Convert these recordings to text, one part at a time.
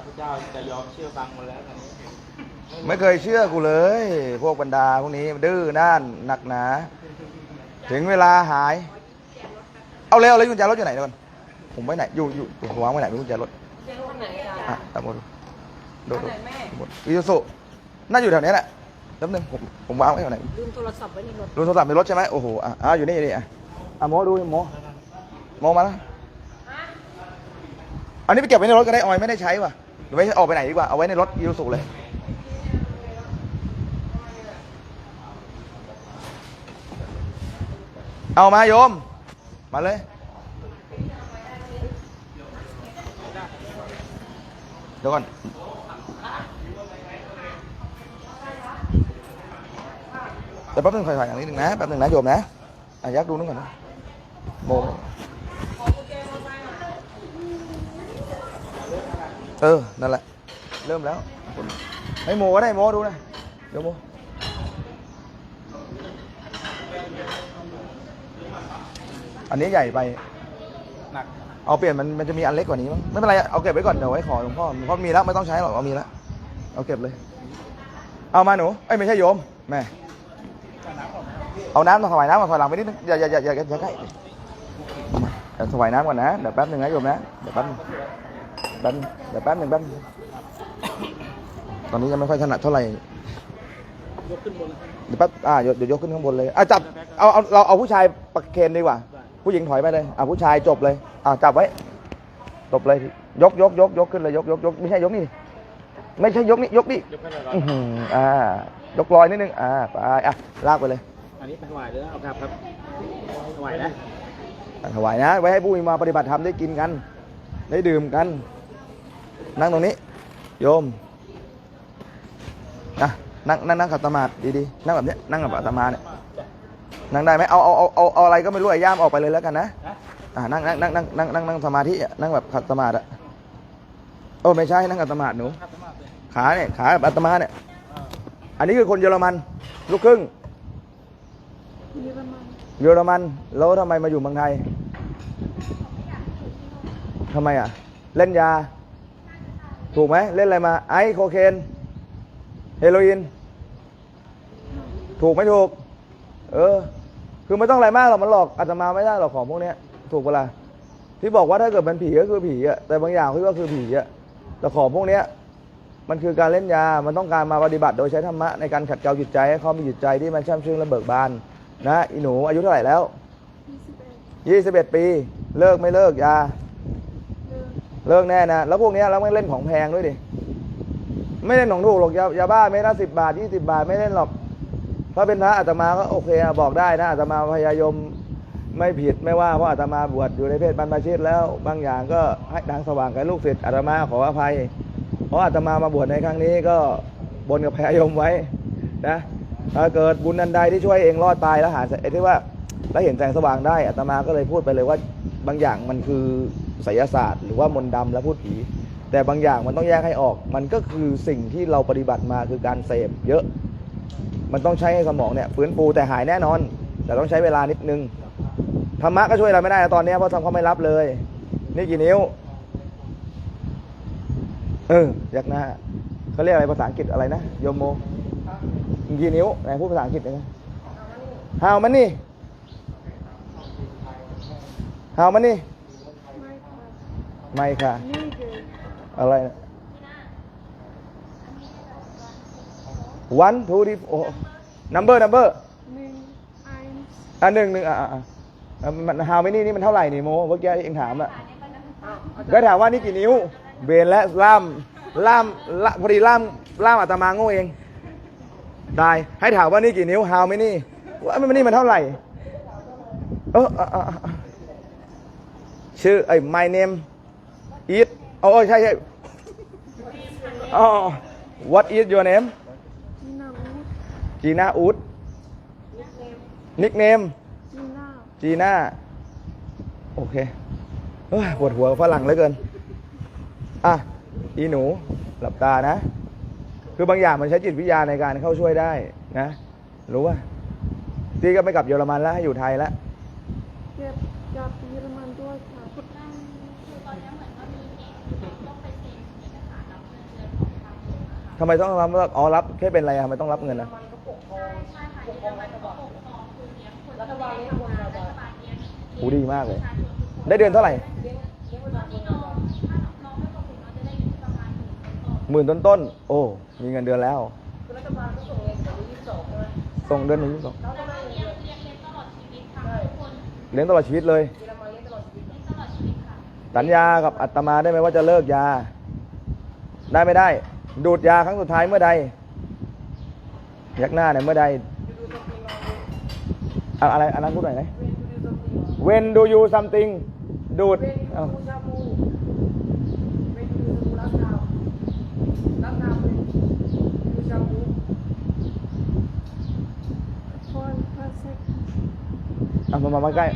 ข้าพเจ้าจะยอมเชื่อฟังหมดแล้วตอนนี้ไม่เคยเชื่อกูเลย พวกบรรดาพวกนี้ดื้อด้านหนักหนา ถึงเวลาหาย เอาเร็วเลยกุญแจรถอยู่ไหนเดี๋ยวก่อนผมไว้ไหนอยู่อยู่ผมวางไว้ไหนไม่กุญแจรถเจ๊คนไหนจ๊ะอะตามมาดูดูดูไหนแม่หมดวิวสุน่าอยู่แถวนี้แหละแป๊บนึงผมผมวางไว้แถวไหนลืมโทรศัพท์ไว้ในรถดูโทรศัพท์ในรถใช่ไหมโอ้โหอะอะอยู่นี่อยู่นี่อะอะโมดูโมโมมาแล้วอันนี้ไปเก็บไว้ในรถก็ได้ออยไม่ได้ใช้ว่ะ หรือไม่ออกไปไหนดีกว่า เอาไว้ในรถวิวสุเลยเอามาโยม มาเลย เดี๋ยวก่อน เดี๋ยวแป๊บนึงถอยๆอย่างนิดนึงนะ แป๊บนึงนะโยมนะอะยักดูนึงก่อนนะโม เออ นั่นแหละ เริ่มแล้วให้โมก็ได้โมดูนะ เดี๋ยวโมอันนี้ใหญ่ไป หนัก เอาเปลี่ยนมันมันจะมีอันเล็กกว่านี้มั้งไม่เป็นไร เอาเก็บไว้ก่อน เดี๋ยวไว้ขอหลวงพ่อหลวงพ่อมีแล้วไม่ต้องใช้หรอก เอามีแล้ว เอาเก็บเลย เอามาหนู เอ้ยไม่ใช่โยม แม่ เอาน้ำมาถวายน้ำมาถวายหลังไปนิดนึงอย่าอย่าอย่าอย่าอย่าใกล้เอามาเดี๋ยวถวายน้ำก่อนนะ เดี๋ยวแป๊บนึงนะโยมนะ เดี๋ยวแป๊บนึง แป๊บนึงเดี๋ยวแป๊บนึงแป๊บนึงตอนนี้ยังไม่ค่อยถนัดเท่าไหร่ยกขึ้นบนเลยเดี๋ยวแป๊บอ่าเดี๋ยวเดี๋ยวยกขึ้นข้างบนเลยอะจับเอาเอาเราเอาผู้ชายประเคนดีกว่า ผู้หญิงถอยไปเลยอะผู้ชายจบเลยอะจับไว้จบเลยยกยกยกยกขึ้นเลยยกยกยกไม่ใช่ยกนี่ไม่ใช่ยกนี่ยกนี่ยกขึ้นเลยเหรออื้อหืออ่ายกลอยนิดนึงอ่าไปอะลากไปเลย อันนี้ไปถวายเลยนะเอาครับครับถวายนะถวายนะ ไว้ให้ผู้มีมาปฏิบัติธรรมได้กินกัน ได้ดื่มกัน นั่งตรงนี้ โยมนะนั่งนั่งนั่งขัดสมาธิดีๆนั่งแบบเนี้ยนั่งแบบอาตมาเนี่ยนั่งได้ไหมเอาเอาเอาเอาเอาอะไรก็ไม่รู้ไอ้ย่ามออกไปเลยแล้วกันนะนะอ่านั่งนั่งนั่งนั่งนั่งนั่งนั่งสมาธิอะนั่งแบบขัดสมาธิอะโอ้ไม่ใช่นั่งขัดสมาธิหนูครับสมัครเลยขาเนี่ยขาแบบอาตมาเนี่ยอันนี้คือคนเยอรมันลูกครึ่งเยอรมันเยอรมันแล้วทำไมมาอยู่เมืองไทยทำไมอะ เล่นยา ถูกไหมเล่นอะไรมาไอซ์โคเคนเฮโรอีนถูกไม่ถูก เออ คือไม่ต้องอะไรมากหรอกมันหลอกอาตมาไม่ได้หรอกของพวกเนี้ย ถูกปะล่ะที่บอกว่าถ้าเกิดเป็นผีก็คือผีอะแต่บางอย่างพี่ว่าคือผีอะแต่ของพวกเนี้ยมันคือการเล่นยา มันต้องการมาปฏิบัติโดยใช้ธรรมะในการขัดเกลาจิตใจให้เขามีจิตใจที่มันช่ำชื่นและเบิกบาน นะอีหนูอายุเท่าไหร่แล้วยี่สิบเอ็ด21 ปี เลิกไม่เลิกยา เลิกแน่นะ แล้วพวกนี้ยเราไม่เล่นของแพงด้วยดิ ไม่เล่นของถูกหรอกยายาบ้าเม็ดละสิบบาทยี่สิบาทไม่เล่นหรอกถ้าเป็นพระอาตมาก็โอเคอะบอกได้นะอาตมาพยายมไม่ผิดไม่ว่าเพราะอาตมาบวชอยู่ในเพศบรรพชิตแล้วบางอย่างก็ให้ดังสว่างกับลูกศิษย์อาตมาขออภัย เพราะอาตมามาบวชในครั้งนี้ก็บนกับพยายมไว้นะถ้าเกิดบุญนันใดที่ช่วยเองรอดตายแล้วหาไอ้ที่ว่าแล้วเห็นแสงสว่างได้อาตมาก็เลยพูดไปเลยว่าบางอย่างมันคือ ไสยศาสตร์หรือว่ามนต์ดำและพูดผี แต่บางอย่างมันต้องแยกให้ออก มันก็คือสิ่งที่เราปฏิบัติมาคือการเสพเยอะ มันต้องใช้ให้สมองเนี่ยฟื้นฟูแต่หายแน่นอน แต่ต้องใช้เวลานิดนึงธรรมะก็ช่วยเราไม่ได้ตอนเนี้ยเพราะทำเขาไม่รับเลย นี่กี่นิ้ว เออยักหน้าเขาเรียกอะไรภาษาอังกฤษอะไรนะโยมโมกี่นิ้วไหนพูดภาษาอังกฤษหน่อยนะ How many How many ไม่ค่ ไม่ค่ะนี่คืออะไรนะ one two three four number number หนึ่งไอน์อะหนึ่งหนึ่งอะอะอะอะมัน how many นี่มันเท่าไหร่นี่โมเมื่อกี้เองถามอะก็ถามว่านี่กี่นิ้ว เบนและล่ามล่ามละพอดีล่ามล่ามอาตมาโง่เองได้ให้ถามว่านี่กี่นิ้ว how many ว่ามันนี่มันเท่าไหร่ เอออะอะอะอะชื่อไอ้ my name is โอ้ใช่ใช่อ๋อ what is your name จีนาอูดจีน่าอูดนิกเนมจีน่าจีน่า โอเคเอ้ยปวดหัวฝรั่งเหลือเกิน อะ อีหนู หลับตานะ คือบางอย่างมันใช้จิตวิทยาในการเข้าช่วยได้นะ รู้ป่ะพี่ก็ไม่กลับเยอรมันแล้ว ให้อยู่ไทยแล้วเก็บจับเยอรมันด้วยค่ะ คือตอนนี้เหมือนว่ามีเหตุต้องไปเซ็นเอกสารแล้ว ทำไมต้องรับอ๋อรับแค่เป็นอะไรอะทำไมต้องรับเงินนะโหดีมากเลย ได้เดือนเท่าไหร่หมื่นต้นต้นๆโอ้ มีเงินเดือนแล้วส่งเดือนหนึ่งยี่สิบสองเลี้ยงตลอดชีวิตเลยสัญญากับอัตมาได้ไหมว่าจะเลิกยา ได้ไม่ได้ ดูดยาครั้งสุดท้ายเมื่อใดยักหน้าเนี่ยเมื่อใดอะอะไรอันนั้นพูดหน่อยไหม When do you something ดูดเอ้ามามามาใกล้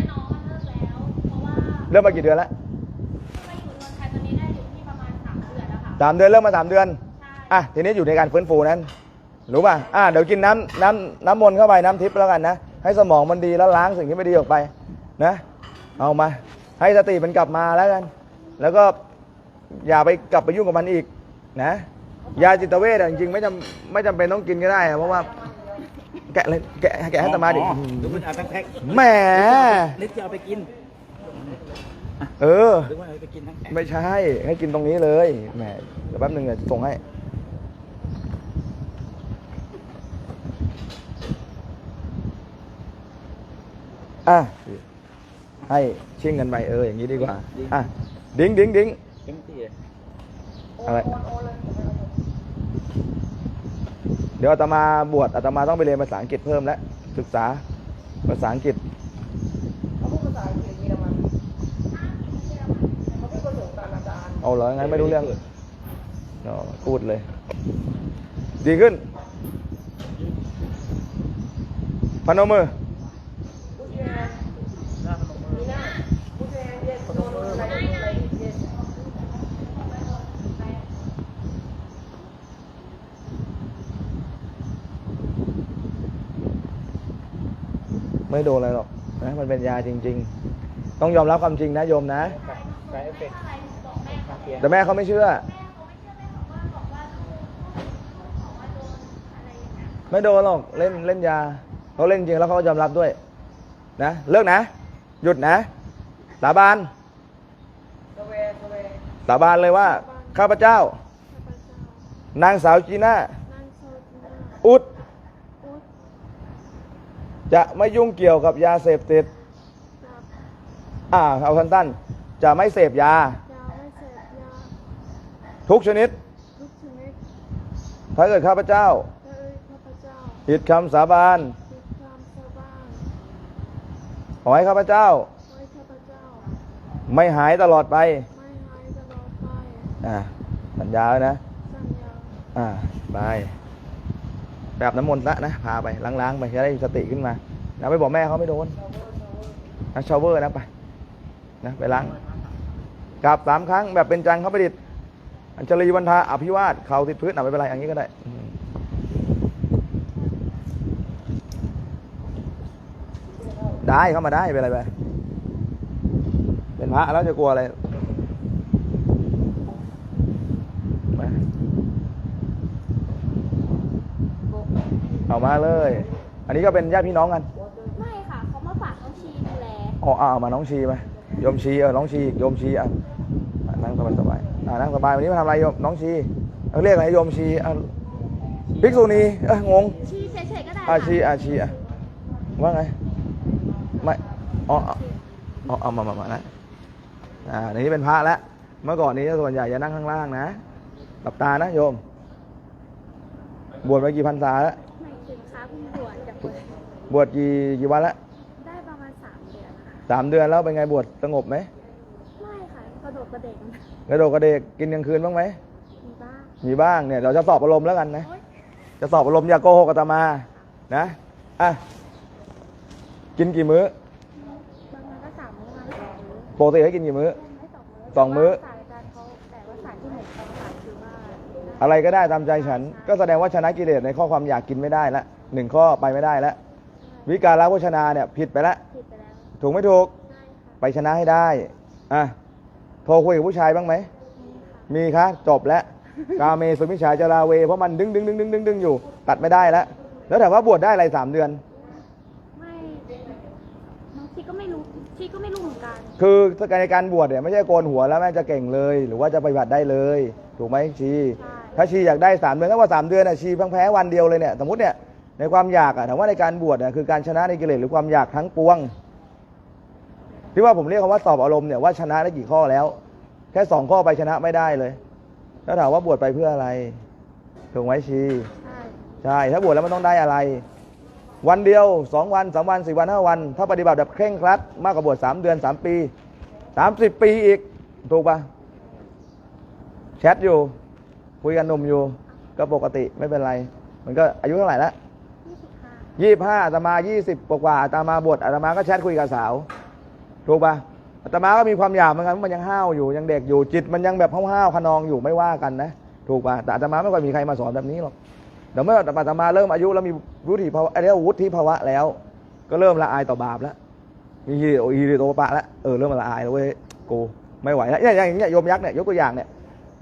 เริ่มมากี่เดือนแล้วไปอยู่เมืองไทยตอนนี้ได้อยู่ที่ประมาสามเดือนแล้วสามเดือนเริ่มมาสามเดือน อะทีนี้อยู่ในการฟื้นฟูนั้นรู้ป่ะอะเดี๋ยวกินน้ำน้ำน้ำมนต์เข้าไปน้ำทิพย์แล้วกันนะให้สมองมันดีแล้วล้างสิ่งที่ไม่ดีออกไปนะเอามา ให้สติมันกลับมาแล้วกัน แล้วก็อย่าไปกลับไปยุ่งกับมันอีกนะยาจิตเวชอะจริงๆไม่จำไม่จำเป็นต้องกินก็ได้อะเพราะว่า แกะเลยแกะแกะให้ตมาดิอ๋อหรือมันเอาทั้งแพ็คแหมนิดจะเอาไปกินเออหรือว่าเอาไปกินทั้งแพ็คไม่ใช่ให้กินตรงนี้เลยแหมเดี๋ยวแป๊บนึงเดี๋ยวส่งให้ อะให้ชิ่งกันไปเอออย่างนี้ดีกว่าอะดิ้งดิ้งดิ้งเต็มที่เลยอะไรเดี๋ยวอาตมาบวชอาตมาต้องไปเรียนภาษาอังกฤษเพิ่มแล้วศึกษาภาษาอังกฤษเอาเหรองั้นไม่รู้เรื่องเนาะพูดเลย ดีขึ้นพนมมือ ไม่โดนอะไรหรอกนะมันเป็นยาจริง ๆ ต้องยอมรับความจริงนะโยมนะไซเอฟเฟกต์ข้างเคียงแต่แม่เขาไม่เชื่อ ไม่โดนหรอกเล่นเล่นยาเขาเล่นจริงแล้วเขาก็ยอมรับด้วย นะเลิกนะ หยุดนะสาบานสาบานเลยว่า ข้าพเจ้าข้าพเจ้านางสาวจีน่านางโซจินาอุดอุด จะไม่ยุ่งเกี่ยวกับยาเสพติดจับอ่าเอาสั้นๆจะไม่เสพยา ยาไม่เสพยาทุกชนิด ทุกชนิดถ้าเกิดข้าพเจ้าและเอ่ยข้าพเจ้าผิดคำสาบาน ติดความสาบานขอให้ข้าพเจ้าไว้ข้าพเจ้า ไม่หายตลอดไปไม่หายตลอดไปอ่าสัญญาแล้วนะ สัญญา อ่าบาย แบบน้ำมนต์ละนะพาไปล้างๆไปจะได้สติขึ้นมานะไปบอกแม่เขาไม่โดนนะชาวเวอร์นะไปนะไปล้างกราบสามครั้งแบบเป็นจังเขาประดิษฐ์อัญชลีวันทาอภิวาสเข่าติดพื้นอะไม่เป็นไรอย่างนี้ก็ได้ได้เข้ามาได้เป็นไรไปเป็นพระแล้วจะกลัวอะไรมาเอา มาเลย อันนี้ก็เป็นญาติพี่น้องกัน ไม่ค่ะเขามาฝากน้องชีดูแลอ๋อเอาเอามาน้องชีมาโยมชีเออ น้องชีโยมชีอะอะนั่งสบายสบายๆอะนั่งสบายวันนี้มาทำอะไรโยมน้องชีเอาเรียกอะไรโยมชีอะภิกษุณีเอองงชีเฉยๆก็ได้อาค่ะชีอาชีอะว่าไงไม่อ๋ออ๋ออ๋อเอามามามานะอ่าในนี้เป็นพระแล้วเมื่อก่อนนี้ส่วนใหญ่จะนั่งข้างล่างนะหลับตานะโยมบวชมากี่พรรษาแล้ว ไม่ถึงค้าเพิ่งบวชจาก บวชกี่กี่วันแล้วได้ประมาณสามเดือนนะคะสามเดือนแล้วเป็นไงบวชสงบไหมไม่ค่ะกระโดดกระเด็นกระโดดกระเดกกินกลางคืนบ้างไหมมีบ้างมีบ้างเนี่ยเราจะสอบอารมณ์แล้วกันนะ โอ๊ยจะสอบอารมณ์อย่าโกหกอาตมานะอะกินกี่มื้อบางวันก็สามมื้อบางวันก็สองมื้อปกติให้กินกี่มื้อ ไม่สองมื้อสองมื้อ แต่ว่าสายอาจารย์เขาแต่ว่าสายที่หนึ่งเขาสายคือว่าอะไรก็ได้ตามใจฉัน ก็แสดงว่าชนะกิเลสในข้อความอยากกินไม่ได้ละหนึ่งข้อไปไม่ได้ละ วิการละโภชนาเนี่ยผิดไปละผิดไปแล้วถูกไม่ถูกใช่ค่ะไปชนะให้ได้อะโทรคุยกับผู้ชายบ้างไหมนี่ค่ะมีคะจบแล้ว กาเมสุมิชฌาจาราเว เพราะมันดึงดึงดึงดึงดึงดึงอยู่ ตัดไม่ได้แล้ว แล้วถามว่าบวชได้อะไรสามเดือน ไม่น้องชีก็ไม่รู้ชีก็ไม่รู้เหมือนกันคือในการบวชเนี่ยไม่ใช่โกนหัวแล้วแม่งจะเก่งเลย หรือว่าจะปฏิบัติได้เลย ถูกไหมชี ใช่ถ้าชีอยากได้สามเดือนถ้าว่าสามเดือนน่ะชีเพิ่งแพ้วันเดียวเลยเนี่ยสมมติเนี่ย ในความอยากอะถามว่าในการบวชเนี่ยคือการชนะในกิเลสหรือความอยากทั้งปวง ที่ว่าผมเรียกคำว่าสอบอารมณ์เนี่ยว่าชนะได้กี่ข้อแล้ว แค่สองข้อไปชนะไม่ได้เลย แล้วถามว่าบวชไปเพื่ออะไรถูกไหมชีใช่ใช่ถ้าบวชแล้วมันต้องได้อะไร วันเดียวสองวันสามวันสี่วันห้าวัน ถ้าปฏิบัติแบบเคร่งครัด มากกว่าบวชสามเดือนสามปีสามสิบปีอีกถูกปะแชทอยู่ คุยกันหนุ่มอยู่ ก็ปกติไม่เป็นไร มันก็อายุเท่าไหร่ละ ยี่สิบห้าอาตมายี่สิบกว่าอาตมาบวชอาตมาก็แชทคุยกับสาว ถูกปะอาตมาก็มีความอยากเหมือนกันมันยังห้าวอยู่ยังเด็กอยู่จิตมันยังแบบห้าวๆขนองอยู่ไม่ว่ากันนะ ถูกปะแต่อาตมาไม่ค่อยมีใครมาสอนแบบนี้หรอกเดี๋ยวเมื่ออาตมาเริ่มอายุแล้วมีวุฒิภาวะเรียกว่าวุฒิภาวะแล้ว ก็เริ่มละอายต่อบาปแล้วมีฮีริโอฮีริโตปะแล้วเออเริ่มละอายแล้วเว้ยกูไม่ไหวแล้วเนี่ยอย่างเงี้ยโยมยักษ์เนี่ยยกตัวอย่างเนี่ย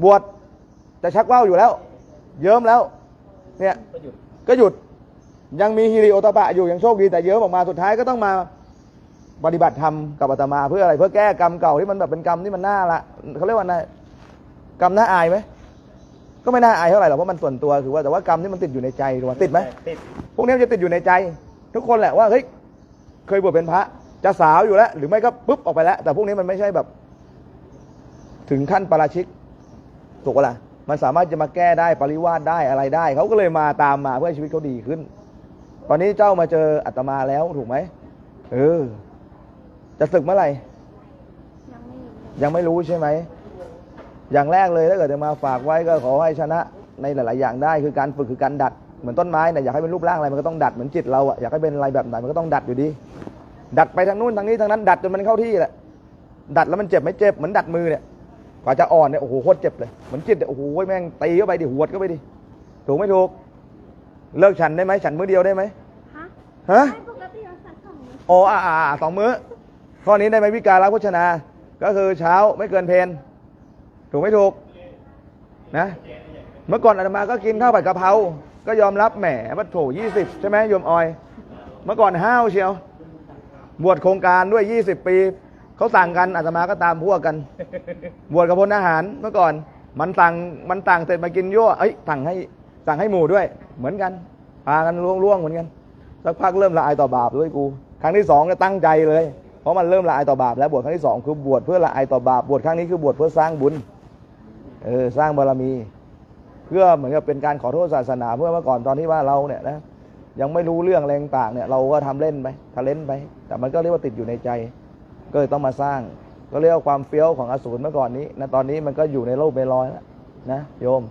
บวชจะชักว่าวอยู่แล้ว เยิ้มแล้ว เนี่ยก็หยุด ยุดยังมีฮิริโอตปะอยู่ยังโชคดีแต่เยิ้มออกมาสุดท้ายก็ต้องมาปฏิบัติธรรมกับอาตมาเพื่ออะไรเพื่อแก้กรรมเก่าที่มันแบบเป็นกรรมที่มันน่าละเขาเรียกว่าน่ากรรมน่าอายไหมก็ไม่น่าอายเท่าไหร่หรอกเพราะมันส่วนตัวคือว่าแต่ว่ากรรมที่มันติดอยู่ในใจถูกไหมติดไหมติดพวกนี้มันจะติดอยู่ในใจ ทุกคนแหละว่าเฮ้ยเคยบวชเป็นพระ จะสาวอยู่แล้ว หรือไม่ก็ปุ๊บออกไปแล้ว แต่พวกนี้มันไม่ใช่แบบ ถึงขั้นปาราชิกถูกปะล่ะมันสามารถจะมาแก้ได้ปริวาสได้อะไรได้เขาก็เลยมาตามมาเพื่อให้ชีวิตเขาดีขึ้น ตอนนี้เจ้ามาเจออาตมาแล้วถูกไหมเออ จะศึกเมื่อไหร่ ยังไม่รู้ยังไม่รู้ใช่ไหม อย่างแรกเลยถ้าเกิดจะมาฝากไว้ก็ขอให้ชนะในหลาย ๆ อย่างได้คือการฝึกคือการดัด เหมือนต้นไม้เนี่ยอยากให้เป็นรูปร่างอะไรมันก็ต้องดัดเหมือนจิตเราอะอยากให้เป็นอะไรแบบไหนมันก็ต้องดัดอยู่ดี ดัดไปทางนู้นทางนี้ทางนั้น ดัดจนมันเข้าที่แหละดัดแล้วมันเจ็บไหม่เจ็บเหมือนดัดมือเนี่ยกว่าจะอ่อนเนี่ยโอ้โหโคตรเจ็บเลยเหมือนจิตเนี่ยโอ้โหแม่งตีเข้าไปดิหวดเข้าไปดิถูกไม่ถูก เลิกฉันได้ไหมฉันมื้อเดียวได้ไหมฮะฮะ ไม่ปกติเราสั่งสองมื้อโอ้อ่าอ่าอ่าสองมื้อ ข้อนี้ได้ไหมวิการรักโภชนา ก็คือเช้าไม่เกินเพนถูกไม่ถูก นะ เมื่อก่อนอาตมาก็กินข้าวผัดกะเพรา ก็ยอมรับแหมวัตถุยี่สิบใช่ไหมโยมออย เมื่อก่อนห้าวเชียว บวชโครงการด้วยยี่สิบปี เขาสั่งกันอาตมาก็ตามพวกกัน บวชกับพลอาหารเมื่อก่อน มันสั่ง มันสั่งเสร็จมากินยั่วเอ้ยสั่งให้ สั่งให้หมู่ด้วย เหมือนกันพากันล่วงๆเหมือนกันสักพักเริ่มละอายต่อบาปด้วยกู ครั้งที่สองเนี่ยตั้งใจเลย เพราะมันเริ่มละอายต่อบาปแล้วบวชครั้งที่สองคือบวชเพื่อละอายต่อบาปบวชครั้งนี้คือบวชเพื่อสร้างบุญเออสร้างบารมี เพื่อเหมือนกับเป็นการขอโทษศาสนาเพื่อเมื่อก่อนตอนที่ว่าเราเนี่ยนะยังไม่รู้เรื่องอะไรต่างเนี่ย เราก็ทำเล่นไปทะเล่นไป แต่มันก็เรียกว่าติดอยู่ในใจ ก็เลยต้องมาสร้าง ก็เรียกว่าความเฟี้ยวของอสูรเมื่อก่อนนี้นะตอนนี้มันก็อยู่ในโลกเบลอยแล้วนะโยม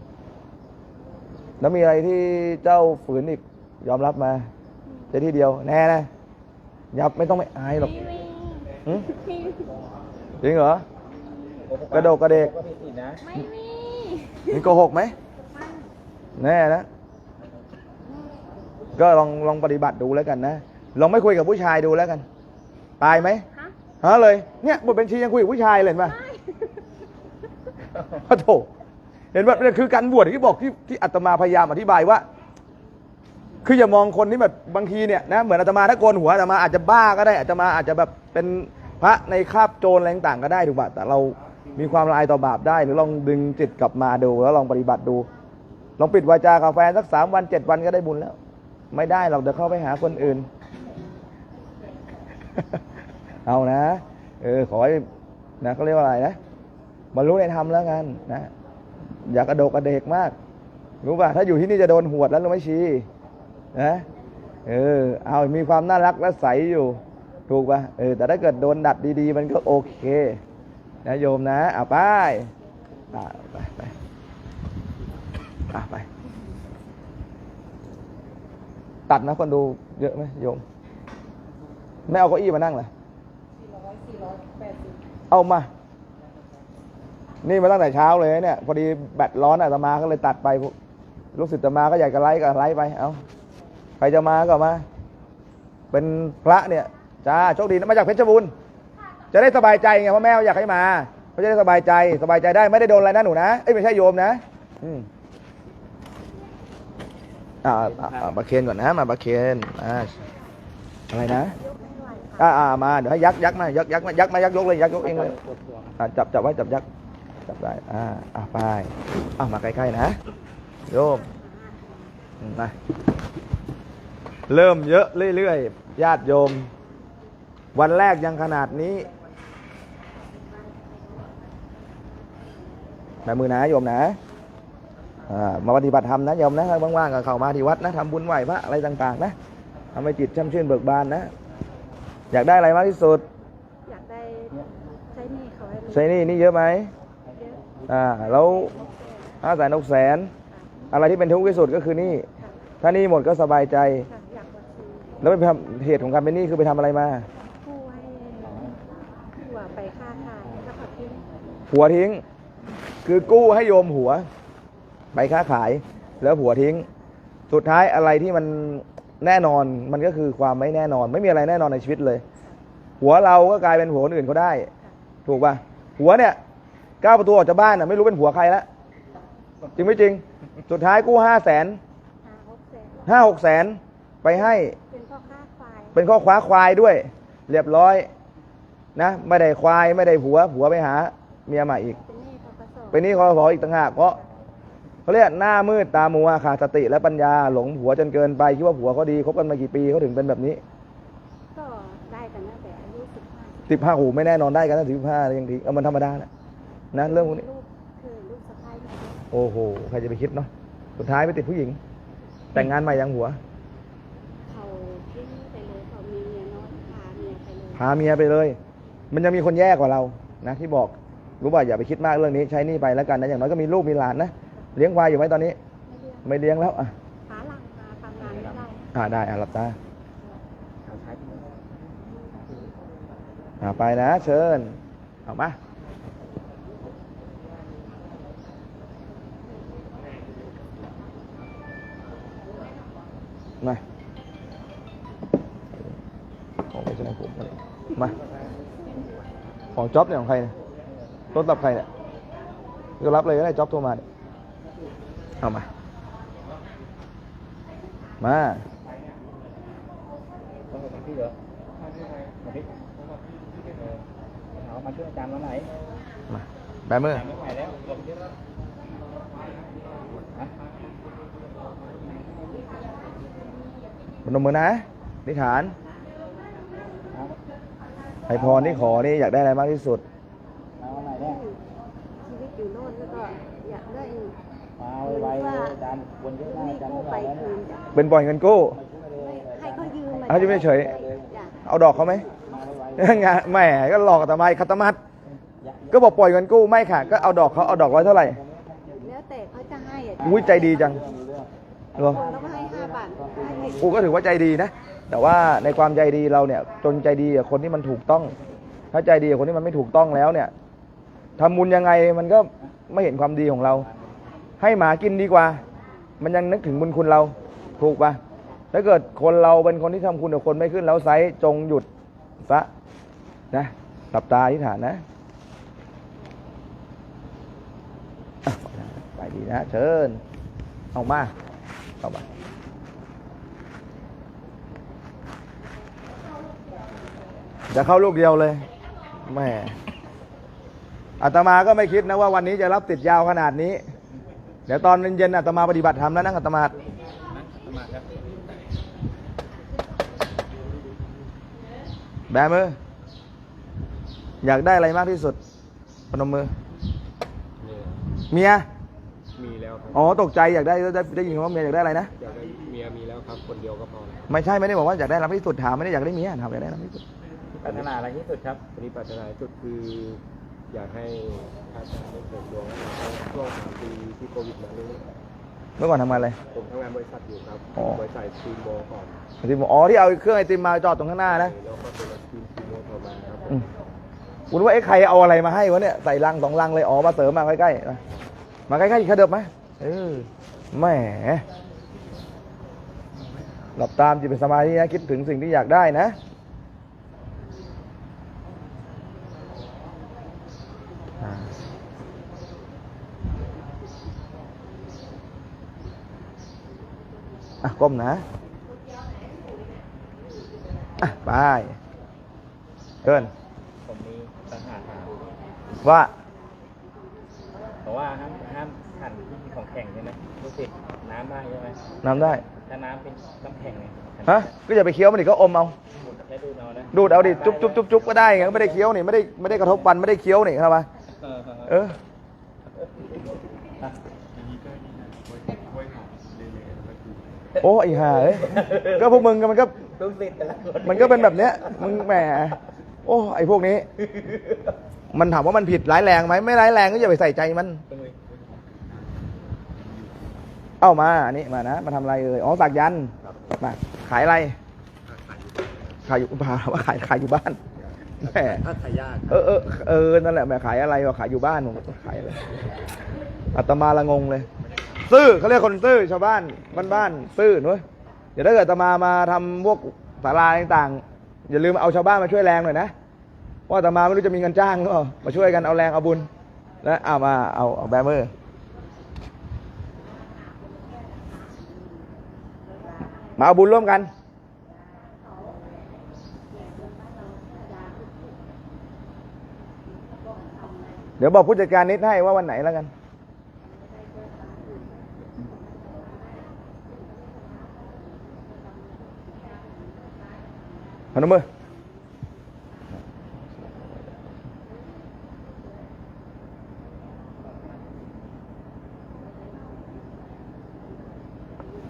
แล้วมีอะไรที่เจ้าฝืนอีกยอมรับมาเจที่เดียวแน่นะยับไม่ต้องไม่อายหรอกไม่มีหึไม่มีจริงเหรอกระโดดกระเดกก็ผิดอีกนะไม่มีมีโกหกไหมไม่แน่นะ ก็ลองลองปฏิบัติดูแล้วกันนะลองไม่คุยกับผู้ชายดูแล้วกัน ตายไหมฮะฮะเลยเนี่ยบทเป็นชียังคุยกับผู้ชายเลยเห็นปะไม่พระโถ เห็นว่านี่คือการบวชที่บอกที่ที่อาตมาพยายามอธิบายว่า คืออย่ามองคนที่แบบบางทีเนี่ยนะเหมือนอาตมาถ้าโกนหัวอาตมาอาจจะบ้าก็ได้อาตมาอาจจะแบบเป็นพระในคาบโจรอะไรต่างก็ได้ถูกป่ะแต่เรามีความลายต่อบาปได้ หรือลองดึงจิตกลับมาดูแล้วลองปฏิบัติดู ลองปิดวาจากับแฟนสักสามวันเจ็ดวันก็ได้บุญแล้ว ไม่ได้เราเดี๋ยวเข้าไปหาคนอื่น เอานะ เออขอให้นะเขาเรียกว่าอะไรนะบรรลุในธรรมแล้วกันนะ อย่ากระโดกกระเดกมาก รู้ป่ะถ้าอยู่ที่นี่จะโดนหวดแล้วรู้ไหมชีนะเออเอามีความน่ารักและใสอยู่ ถูกป่ะเออแต่ถ้าเกิดโดนดัดดี ๆ มันก็โอเคนะโยมนะเอาไปอะไปไปอะไปตัดนะคนดูเยอะไหมโยม ไม่เอาเก้าอี้มานั่งเลยเอามา นี่มาตั้งแต่เช้าเลยเนี่ย พอดีแบตร้อนอะตมาก็เลยตัดไปลูกศิษย์ตมาก็อยากจะไลฟ์ก็ไลฟ์ไป เอาใครจะมาก็มา เป็นพระเนี่ยจ้าโชคดีนะมาจากเพชรบูรณ์จะได้สบายใจไงพราะแม่อยากให้มาเขาจะได้สบายใจสบายใจได้ไม่ได้โดนอะไรนะหนูนะเอ้ยไม่ใช่โยมนะ อืมอ่าบาเคนก่อนนะ มาบาเคนอ่าอะไรนะอ่ามาเดี๋ยวให้ยักยักมายักยักมายักมายักยกเลยยักยกเองเลยจับจับไว้จับยัก จับได้ อ่าอ่าไปอ่ามาใกล้ๆนะ โยมอืมมา เริ่มเยอะเรื่อยๆ ญาติโยม วันแรกยังขนาดนี้แบมือนะโยมนะอ่ามาปฏิบัติธรรมนะโยมนะว่างๆก็เข้ามาที่วัดนะทำบุญไหว้พระอะไรต่าง ๆ นะทำให้จิตช่ำชื่นเบิกบานนะ อยากได้อะไรมากที่สุด อยากได้ใช้หนี่เขาให้รู้ใช้หนี่นี่เยอะไหมเย อะอ่าแล้วห้าแสนหกแสนอะไรที่เป็นทุกข์ที่สุดก็คือหนี่ถ้าหนี่หมดก็สบายใจ ค่ะอยากมาซื้อแล้วไปทำเหตุของการเป็นหนี้คือไปทำอะไรมาผู้ให้หัวไปค่าขายแล้วก็ทิ้งหัวทิ้ง คือกู้ให้โยมหัว ไปค้าขาย แล้วหัวทิ้ง สุดท้ายอะไรที่มันแน่นอนมันก็คือความไม่แน่นอน ไม่มีอะไรแน่นอนในชีวิตเลย หัวเราก็กลายเป็นหัวคนอื่นเขาได้ ถูกป่ะหัวเนี่ย ก้าวประตูออกจากบ้านน่ะไม่รู้เป็นหัวใครแล้วจริงไม่จริง สุดท้ายกู้ห้าแสนหาหกแสนห้าหกแสนไปให้เป็นพ่อค้าควายเป็นข้อคว้าควายด้วย เรียบร้อย นะ ไม่ได้ควายไม่ได้ผัว ผัวไปหา เมียใหม่อีก เป็นหนี้เขากระสอบเป็นหนี่คอสออีกต่างหากเพราะเขาเรียกหน้ามืดตามัวขาดสติและปัญญาหลงผัวจนเกินไปคิดว่าผัวเขาดีคบกันมากี่ปีเขาถึงเป็นแบบนี้ก็ได้กันตั้งแต่อายุสิบห้าสิบห้าหูไม่แน่นอนได้กันตั้งสิบห้ายังทีเอามันธรรมดาแหละ นะเรื่องพวกนี้ลูกคือลูกสะพ้ายแม่โอ้โหใครจะไปคิดเนาะสุดท้ายไปติดผู้หญิง แต่งงานใหม่ยังหัวเขาทิ้งไปเลยเขามีเมียน้อยพาเมียไปเลยพาเมียไปเลย มันยังมีคนแย่กว่าเรานะที่บอกรู้ป่ะอย่าไปคิดมากเรื่องนี้ใช้หนี่ไปแล้วกันนะอย่างน้อยก็มีลูกมีหลานนะเลี้ยงควายอยู่ไหมตอนนี้ ไม่เลี้ยงไม่เลี้ยงแล้วอะหาหลังมาทำงานไม่ได้อ่าได้อะหลับตาเอาใช้ที่นี่อ่าไปนะ เชิญเอามา มาของไม่ใช่ของผมมาของจ็อบเนี่ยของใครเนี่ยต้นตับใครเนี่ยก็รับเลยก็ได้จ็อบโทรมาเนี่ยเอามา มาพี่เหรอมาพี่เออเอามาช่วยอาจารย์วันไหน มาแบมือ พนมมือนะนิฐานเอาไอพรที่ขอนี่อยากได้อะไรมากที่สุดมาวันไหนเนี่ยชีวิตอยู่โน่นแล้วก็อยากได้มาไวๆเลยอาจารย์วนเยอะหน้านี่อาจารย์กู้ไม่ไหวไปแล้วคืเนี่ยนจ้ะเป็นปล่อยเงินกู้ให้เขายืมมาเอายืมเฉยจ้ะเอาดอกเขาไหมมาไวงานแหมก็หลอกอาตมาคัตมัดก็บอกปล่อยเงินกู้ไม่ค่ะ ก็เอาดอกเขาเอาดอกร้อยเท่าไหร่แล้วแต่เขาจะให้อะอุ้ยใจดีจังเหรอคนเราก็ให้ห้าบาทให้ติด กูก็ถือว่าใจดีนะ แต่ว่าในความใจดีเราเนี่ยจนใจดีกับคนที่มันถูกต้อง ถ้าใจดีกับคนที่มันไม่ถูกต้องแล้วเนี่ยทำบุญยังไงมันก็ไม่เห็นความดีของเรา ให้หมากินดีกว่า มันยังนึกถึงบุญคุณเรา ถูกปะถ้าเกิดคนเราเป็นคนที่ทำคุณกับคนไม่ขึ้นแล้วไซส์จงหยุดซะนะหลับตาอธิษฐานนะอะไปดีนะ เชิญ เอามา เอามา จะเข้าลูกเดียวเลยแหม่อาตมาก็ไม่คิดนะว่าวันนี้จะรับติดยาวขนาดนี้ เดี๋ยวตอนเย็นๆอาตมาปฏิบัติธรรมแล้วนั่งอาตมาๆนะสมัครครับแบมือ อยากได้อะไรมากที่สุดพนมมือ เมีย มีแล้วครับ อ๋อ ตกใจอยากได้ได้ได้ยินคำว่าเมียอยากได้อะไรนะ อยากได้เมียมีแล้วครับ คนเดียวก็พอแล้วไม่ใช่ไม่ได้บอกว่าอยากได้รับที่สุดถามไม่ได้อยากได้เมียถามอยากได้รับที่สุด ปรารถนาอะไรที่สุดครับวันนี้ปรารถนาที่สุดคือ อยากให้พระอาจารย์ได้เสริมดวงให้เราช่วงสามปีที่โควิดมานี้เมื่อก่อนทำงานอะไร ผมทำงานบริษัทอยู่ครับอ๋อ บริษัททีมโมก่อนไอติมอ๋อที่เอาเครื่องไอติมมาจอดตรงข้างหน้านะแล้วก็เป็นทีมทีมโมต่อมาครับอืมคุณว่าไอ้ใครเอาอะไรมาให้วะเนี่ยใส่ลังสองลังเลยอ๋อมาเสริมมาใกล้ๆมามาใกล้ๆอีกขยับไหมเออแหมหลับตามจิตเป็นสมาธินะคิดถึงสิ่งที่อยากได้นะอ่า อะ ก้มนะอะไปเกินผมมีปัญหาถามว่าเพราะว่าห้ามห้ามหั่นที่มีของแข็งใช่ไหมลูกศิษย์น้ำได้ใช่ไหมน้ำได้ ถ้าน้ำเป็นน้ำแข็งเนี่ยหั่นฮะก็อย่าไปเคี้ยวมันดิก็อมเอาแค่ดูเอานะดูดเอาดิจุ๊บจุ๊บจุ๊บจุ๊บก็ได้ไงก็ไม่ได้เคี้ยวนี่ไม่ได้ไม่ได้กระทบฟันไม่ได้เคี้ยวนี่เข้ามาเออ เออ โอ้ไอ้ห่าเอ้ยก็พวกมึงก็มันก็ลูกศิษย์แต่ละคนมันก็เป็นแบบเนี้ยมึงแหมโอ้ไอ้พวกนี้ มันถามว่ามันผิดร้ายแรงไหมไม่ร้ายแรงก็อย่าไปใส่ใจมัน เอ้ามาอันนี้มานะมาทำอะไรเอ่ยอ๋อสักยันต์มาขายอะไร ขายอยู่พาว่าขายขายอยู่บ้านแหม ถ้าขายยากเออเออเออนั่นแหละแหม่ขายอะไรวะขายอยู่บ้านผมขายอะไรอาตมาละงงเลย ซื่อเขาเรียกคนซื่อชาวบ้านบ้านบ้านๆซื่อนุ้ยเดี๋ยวถ้าเกิดตมามาทำพวกศาลาต่างๆ อย่าลืมเอาชาวบ้านมาช่วยแรงหน่อยนะเพราตมาไม่รู้จะมีเงินจ้างหรือเปล่ามาช่วยกันเอาแรงเอาบุญแล้วเอามาเอาเอาแบมือมาเอาบุญร่วมกันเดี๋ยวบอกผู้จัดการนิดให้ว่าวันไหนแล้วกัน นมมือ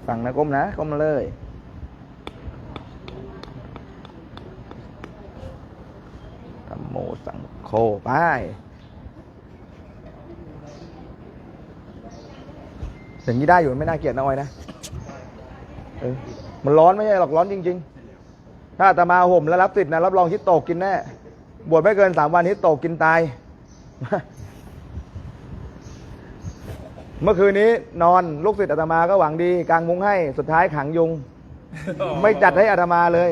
ฟังนะก้มนะก้มมาเลยธรรมโมสังโฆไปอย่างนี้ได้อยู่ไม่น่าเกลียดนะออยนะ เออ มันร้อนไม่ใช่หรอกร้อนจริง ๆ ถ้าอาตมาห่มแล้วรับติดนะรับรองฮิตโตกินแน่บวชไม่เกินสามวันฮิตโตกกินตาย เมื่อคืนนี้นอนลูกศิษย์อาตมาก็หวังดีกางมุ้งให้สุดท้ายขังยุง ไม่จัดให้อาตมาเลย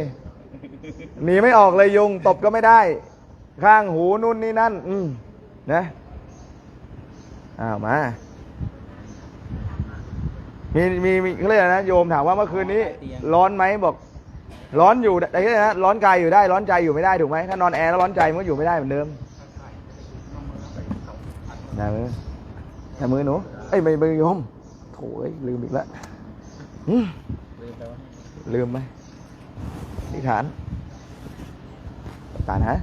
หนีไม่ออกเลยยุง ตบก็ไม่ได้ ข้างหูนู่นนี่นั่น อืมนะอ้าวมามีมีมีเขาเรียกอะไรนะโยมถามว่าเมื่อคืนนี้ ร้อนไหมบอก ร้อนอยู่ได้นะ ร้อนกายอยู่ได้ ร้อนใจอยู่ไม่ได้ถูกไหมถ้านอนแอร์แล้วร้อนใจมันก็อยู่ไม่ได้เหมือนเดิมนมือนมือหนู เอ้ยไม่มือโยมโถ่ลืมอีกแล้วลืมไหมนิฐานฐานฮะ